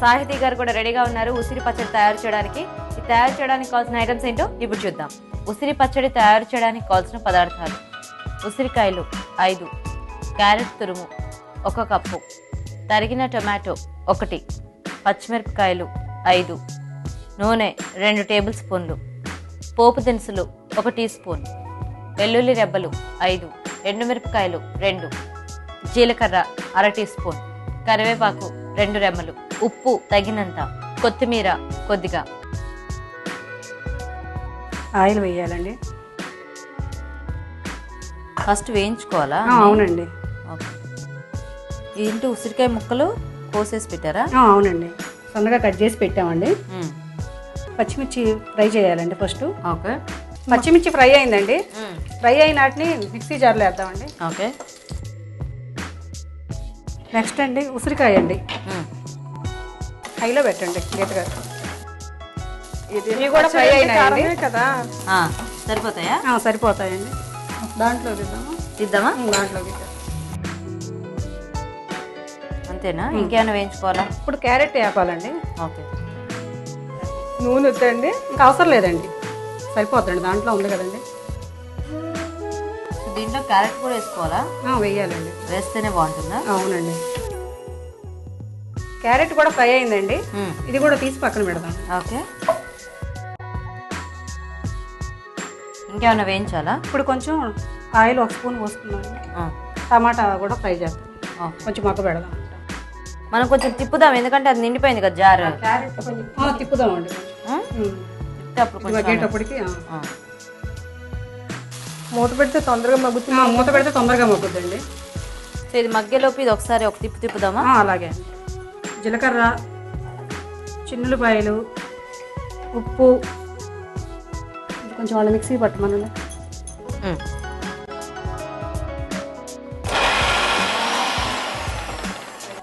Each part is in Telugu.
సాహితీ గారు కూడా రెడీగా ఉన్నారు. ఉసిరి పచ్చడి తయారు చేయడానికి. ఈ తయారు చేయడానికి కావాల్సిన ఐటమ్స్ ఏంటో ఇప్పుడు చూద్దాం. ఉసిరి పచ్చడి తయారు చేయడానికి కావాల్సిన పదార్థాలు. ఉసిరికాయలు ఐదు. క్యారెట్ తురుము ఒక కప్పు. తరిగిన టొమాటో ఒకటి. పచ్చిమిరపకాయలు ఐదు. నూనె రెండు టేబుల్ స్పూన్లు. పోపు దినుసులు ఒక టీ స్పూన్. వెల్లుల్లి రెబ్బలు ఐదు. ఎండుమిరపకాయలు రెండు. జీలకర్ర అర టీ స్పూన్. కరివేపాకు రెండు రెమ్మలు. ఉప్పు తగినంత కొత్తిమీర కొద్దిగా. ఆయిల్ వేయాలండి. ఫస్ట్ వేయించుకోవాలా? అవునండి. ఏంటి ఉసిరికాయ ముక్కలు కోసేసి పెట్టారా? అవునండి. సన్నగా కట్ చేసి పెట్టామండి. పచ్చిమిర్చి ఫ్రై చేయాలండి ఫస్ట్. ఓకే. పచ్చిమిర్చి ఫ్రై అయిందండి. ఫ్రై అయిన వాటిని మిక్సీ జార్లో వేద్దామండి. ఓకే. నెక్స్ట్ అండి ఉసిరికాయ అండి. హైలో పెట్టండి గట్టిగా ఇవి కూడా ఫ్రై అయినాయండి కదా? ఆ, సరిపోతాయా? ఆ, సరిపోతాయండి. దాంట్లో తీద్దాము ఉమ్, దాంట్లో అంతేనా? ఇంకేమైనా వేయించుకోవాలా? ఇప్పుడు క్యారెట్ వేపాలండి. ఓకే. నూనె వద్దండి ఇంకా అవసరం లేదండి. సరిపోతుందండి దాంట్లో ఉంది కదండి. దీంట్లో క్యారెట్ కూడా వేసుకోవాలా? ఆ, వేయాలండి. వేస్తేనే బాగుంటుందా? అవునండి. క్యారెట్ కూడా ఫ్రై అయిందండి. ఇది కూడా తీసి పక్కన పెడదాం. ఓకే. ఇంకేమైనా వేయించాలా? ఇప్పుడు కొంచెం ఆయిల్ ఒక స్పూన్ పోసుకున్నాను ఆ, టమాటా కూడా ఫ్రై చేస్తాం. కొంచెం మగ్గ పెడదాం. మనం కొంచెం తిప్పుదాం ఎందుకంటే అది నిండిపోయింది కదా జారు. ఆ. ఆ. మూత పెడితే తొందరగా మగ్గుతుంది? మూత పెడితే తొందరగా మగ్గుద్దండి. సో ఇది మగ్గేలోపు ఇది ఒకసారి ఒక తిప్పు తిప్పుదామా? అలాగే జీలకర్ర చిన్నులపాయలు ఉప్పు. ఇది కొంచెం వాళ్ళ మిక్సీ పట్టమనండి. ఉమ్.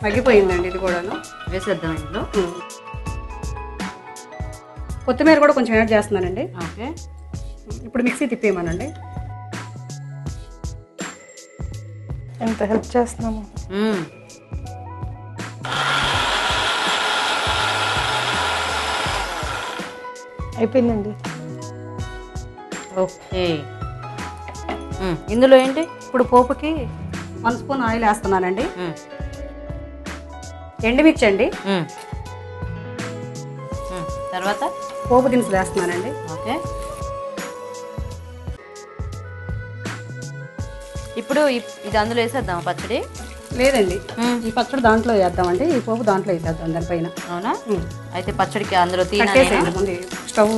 మగ్గిపోయిందండి ఇది కూడాను. వేసేద్దాం ఇందులో. కొత్తిమీర కూడా కొంచెం యాడ్ చేస్తున్నానండి. ఓకే. ఇప్పుడు మిక్సీ తిప్పేయమనండి. ఎంత హెల్ప్ చేస్తున్నాము? అయిపోయిందండి. ఓకే. ఇందులో ఏంటి? ఇప్పుడు పోపుకి వన్ స్పూన్ ఆయిల్ వేస్తున్నానండి. ఎండుమిర్చి అండి. తర్వాత? పోపు దినుసులు వేస్తున్నానండి. ఓకే. ఇప్పుడు ఇప్- ఇది అందులో వేసేద్దాం పచ్చడి? లేదండి. ఈ పచ్చడి దాంట్లో వేద్దామండి. ఈ పోపు దాంట్లో వేసేద్దాం దానిపైన. అవునా. అయితే పచ్చడికి అందులో ముందు. Stove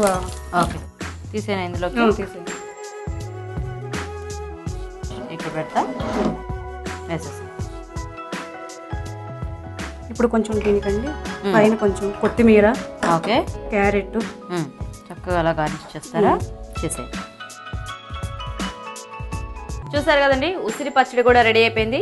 okay. తీసేనా ఇందులోకి ఆ, తీసేయండి ఇక్కడ పెడతా. ఇప్పుడు కొంచెం దీనికండి. పైన కొంచెం కొత్తిమీర ఓకే. క్యారెట్. చక్కగా అలా గార్నిష్ చేస్తారా? చేసే చూసారు కదండి? ఉసిరి పచ్చడి కూడా రెడీ అయిపోయింది.